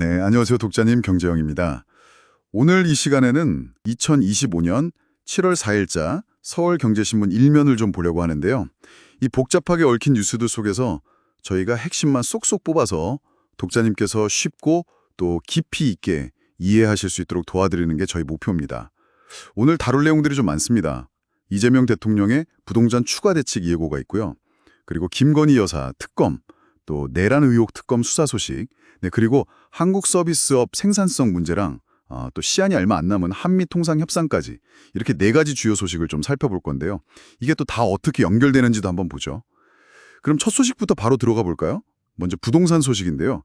네, 안녕하세요. 독자님 경재영입니다. 오늘 이 시간에는 2025년 7월 4일자 서울경제신문 일면을 좀 보려고 하는데요. 이 복잡하게 얽힌 뉴스들 속에서 저희가 핵심만 쏙쏙 뽑아서 독자님께서 쉽고 또 깊이 있게 이해하실 수 있도록 도와드리는 게 저희 목표입니다. 오늘 다룰 내용들이 좀 많습니다. 이재명 대통령의 부동산 추가 대책 예고가 있고요. 그리고 김건희 여사 특검, 또 내란 의혹 특검 수사 소식, 네, 그리고 한국 서비스업 생산성 문제랑 아, 또 시한이 얼마 안 남은 한미 통상 협상까지 이렇게 네 가지 주요 소식을 좀 살펴볼 건데요. 이게 또 다 어떻게 연결되는지도 한번 보죠. 그럼 첫 소식부터 바로 들어가 볼까요? 먼저 부동산 소식인데요.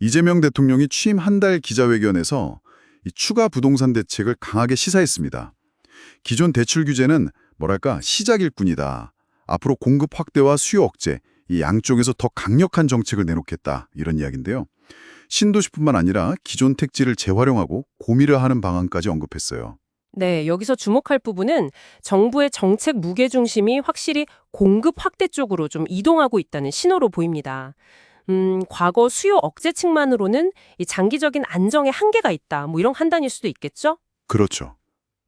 이재명 대통령이 취임 한 달 기자회견에서 이 추가 부동산 대책을 강하게 시사했습니다. 기존 대출 규제는 뭐랄까 시작 일꾼이다. 앞으로 공급 확대와 수요 억제, 이 양쪽에서 더 강력한 정책을 내놓겠다. 이런 이야기인데요. 신도시뿐만 아니라 기존 택지를 재활용하고 고미를 방안까지 언급했어요. 네, 여기서 주목할 부분은 정부의 정책 무게 중심이 확실히 공급 확대 쪽으로 좀 이동하고 있다는 신호로 보입니다. 음, 과거 수요 억제 측만으로는 이 장기적인 안정에 한계가 있다. 뭐 이런 판단일 수도 있겠죠? 그렇죠.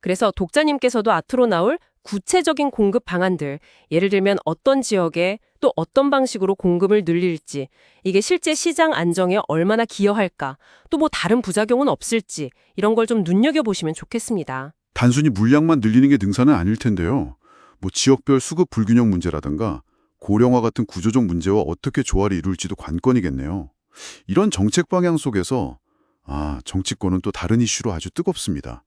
그래서 독자님께서도 앞으로 나올 구체적인 공급 방안들, 예를 들면 어떤 지역에 또 어떤 방식으로 공급을 늘릴지, 이게 실제 시장 안정에 얼마나 기여할까, 또 뭐 다른 부작용은 없을지, 이런 걸 좀 눈여겨보시면 좋겠습니다. 단순히 물량만 늘리는 게 능사는 아닐 텐데요. 뭐 지역별 수급 불균형 문제라든가 고령화 같은 구조적 문제와 어떻게 조화를 이룰지도 관건이겠네요. 이런 정책 방향 속에서 아, 정치권은 또 다른 이슈로 아주 뜨겁습니다.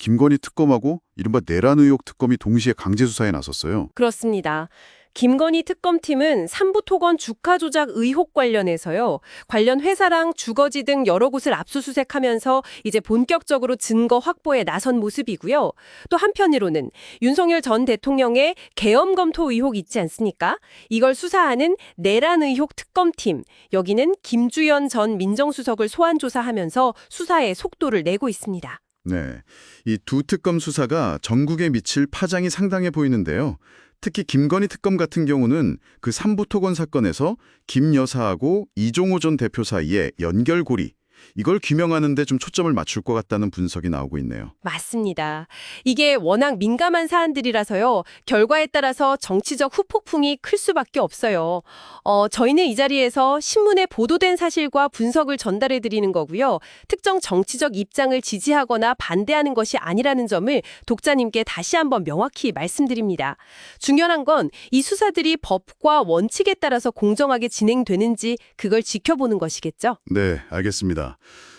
김건희 특검하고 이른바 내란 의혹 특검이 동시에 강제 수사에 나섰어요. 그렇습니다. 김건희 특검팀은 삼부토건 주가 조작 의혹 관련해서요. 관련 회사랑 주거지 등 여러 곳을 압수수색하면서 이제 본격적으로 증거 확보에 나선 모습이고요. 또 한편으로는 윤석열 전 대통령의 계엄 검토 의혹 있지 않습니까? 이걸 수사하는 내란 의혹 특검팀. 여기는 김주연 전 민정수석을 소환 조사하면서 수사에 속도를 내고 있습니다. 네, 이 두 특검 수사가 전국에 미칠 파장이 상당해 보이는데요. 특히 김건희 특검 같은 경우는 그 삼부토건 사건에서 김 여사하고 이종호 전 대표 사이에 연결고리, 이걸 규명하는 데 좀 초점을 맞출 것 같다는 분석이 나오고 있네요. 맞습니다. 이게 워낙 민감한 사안들이라서요. 결과에 따라서 정치적 후폭풍이 클 수밖에 없어요. 어, 저희는 이 자리에서 신문에 보도된 사실과 분석을 전달해 드리는 거고요. 특정 정치적 입장을 지지하거나 반대하는 것이 아니라는 점을 독자님께 다시 한번 명확히 말씀드립니다. 중요한 건 이 수사들이 법과 원칙에 따라서 공정하게 진행되는지 그걸 지켜보는 것이겠죠. 네, 알겠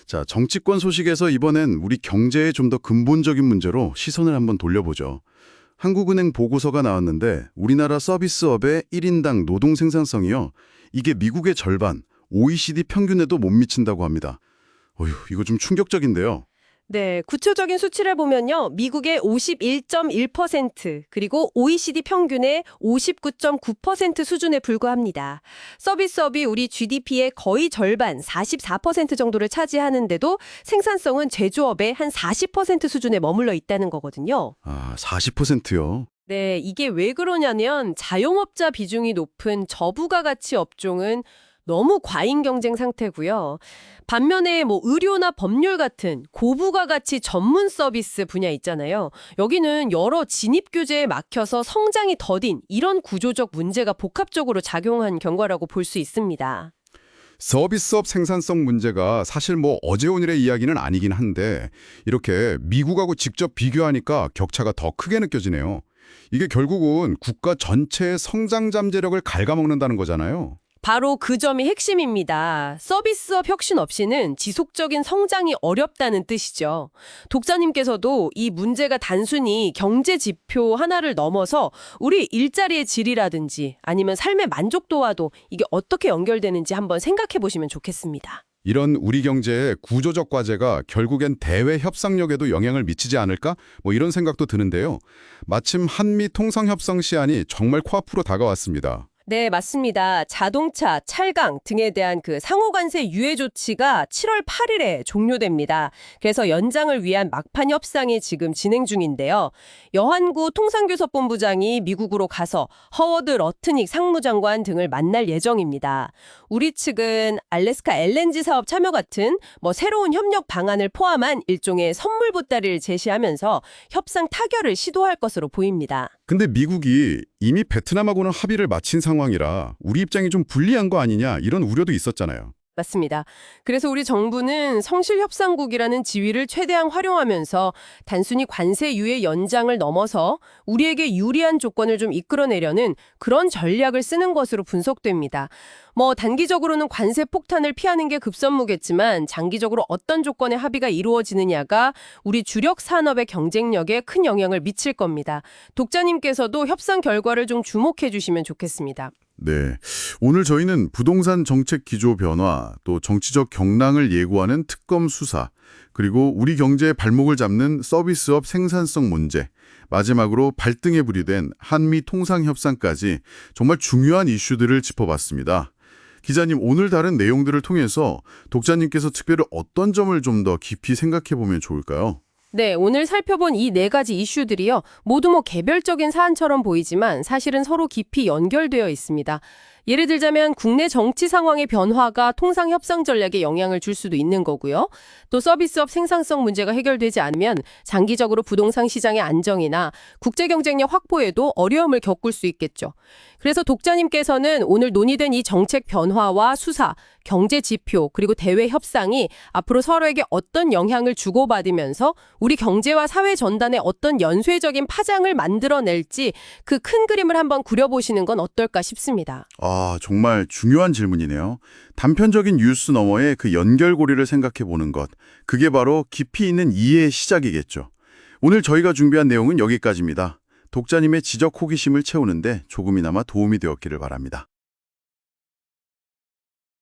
자, 정치권 소식에서 이번엔 우리 경제의 좀 더 근본적인 문제로 시선을 한번 돌려보죠. 한국은행 보고서가 나왔는데 우리나라 서비스업의 1인당 노동 생산성이요. 이게 미국의 절반, OECD 평균에도 못 미친다고 합니다. 어휴, 이거 좀 충격적인데요. 네, 구체적인 수치를 보면요. 미국의 51.1% 그리고 OECD 평균의 59.9% 수준에 불과합니다. 서비스업이 우리 GDP의 거의 절반, 44% 정도를 차지하는데도 생산성은 제조업의 한 40% 수준에 머물러 있다는 거거든요. 아, 40%요. 네, 이게 왜 그러냐면 자영업자 비중이 높은 저부가 가치 업종은 너무 과잉 경쟁 상태고요. 반면에 뭐 의료나 법률 같은 고부가 가치 전문 서비스 분야 있잖아요. 여기는 여러 진입 규제에 막혀서 성장이 더딘 이런 구조적 문제가 복합적으로 작용한 결과라고 볼 수 있습니다. 서비스업 생산성 문제가 사실 뭐 어제 오늘의 이야기는 아니긴 한데 이렇게 미국하고 직접 비교하니까 격차가 더 크게 느껴지네요. 이게 결국은 국가 전체의 성장 잠재력을 갉아먹는다는 거잖아요. 바로 그 점이 핵심입니다. 서비스업 혁신 없이는 지속적인 성장이 어렵다는 뜻이죠. 독자님께서도 이 문제가 단순히 경제 지표 하나를 넘어서 우리 일자리의 질이라든지 아니면 삶의 만족도와도 이게 어떻게 연결되는지 한번 생각해 보시면 좋겠습니다. 이런 우리 경제의 구조적 과제가 결국엔 대외 협상력에도 영향을 미치지 않을까? 뭐 이런 생각도 드는데요. 마침 한미 통상 협상 시한이 정말 코앞으로 다가왔습니다. 네, 맞습니다. 자동차, 찰강 등에 대한 그 상호관세 유예 조치가 7월 8일에 종료됩니다. 그래서 연장을 위한 막판 협상이 지금 진행 중인데요. 여한구 통상교섭본부장이 미국으로 가서 허워드 러트닉 상무장관 등을 만날 예정입니다. 우리 측은 알래스카 LNG 사업 참여 같은 뭐 새로운 협력 방안을 포함한 일종의 선물 보따리를 제시하면서 협상 타결을 시도할 것으로 보입니다. 근데 미국이 이미 베트남하고는 합의를 마친 상황이라 우리 입장이 좀 불리한 거 아니냐 이런 우려도 있었잖아요. 맞습니다. 그래서 우리 정부는 성실협상국이라는 지위를 최대한 활용하면서 단순히 관세 유예 연장을 넘어서 우리에게 유리한 조건을 좀 이끌어내려는 그런 전략을 쓰는 것으로 분석됩니다. 뭐 단기적으로는 관세 폭탄을 피하는 게 급선무겠지만 장기적으로 어떤 조건의 합의가 이루어지느냐가 우리 주력 산업의 경쟁력에 큰 영향을 미칠 겁니다. 독자님께서도 협상 결과를 좀 주목해 주시면 좋겠습니다. 네. 오늘 저희는 부동산 정책 기조 변화, 또 정치적 경랑을 예고하는 특검 수사, 그리고 우리 경제의 발목을 잡는 서비스업 생산성 문제, 마지막으로 발등에 부리된 한미 통상 협상까지 정말 중요한 이슈들을 짚어봤습니다. 기자님, 오늘 다른 내용들을 통해서 독자님께서 특별히 어떤 점을 좀 더 깊이 생각해 보면 좋을까요? 네, 오늘 살펴본 이 네 가지 이슈들이요. 모두 뭐 개별적인 사안처럼 보이지만 사실은 서로 깊이 연결되어 있습니다. 예를 들자면 국내 정치 상황의 변화가 통상 협상 전략에 영향을 줄 수도 있는 거고요. 또 서비스업 생산성 문제가 해결되지 않으면 장기적으로 부동산 시장의 안정이나 국제 경쟁력 확보에도 어려움을 겪을 수 있겠죠. 그래서 독자님께서는 오늘 논의된 이 정책 변화와 수사, 경제 지표, 그리고 대외 협상이 앞으로 서로에게 어떤 영향을 주고받으면서 우리 경제와 사회 전단에 어떤 연쇄적인 파장을 만들어낼지 그 큰 그림을 한번 그려보시는 건 어떨까 싶습니다. 아, 정말 중요한 질문이네요. 단편적인 뉴스 너머의 그 연결고리를 생각해 보는 것. 그게 바로 깊이 있는 이해의 시작이겠죠. 오늘 저희가 준비한 내용은 여기까지입니다. 독자님의 지적 호기심을 채우는데 조금이나마 도움이 되었기를 바랍니다.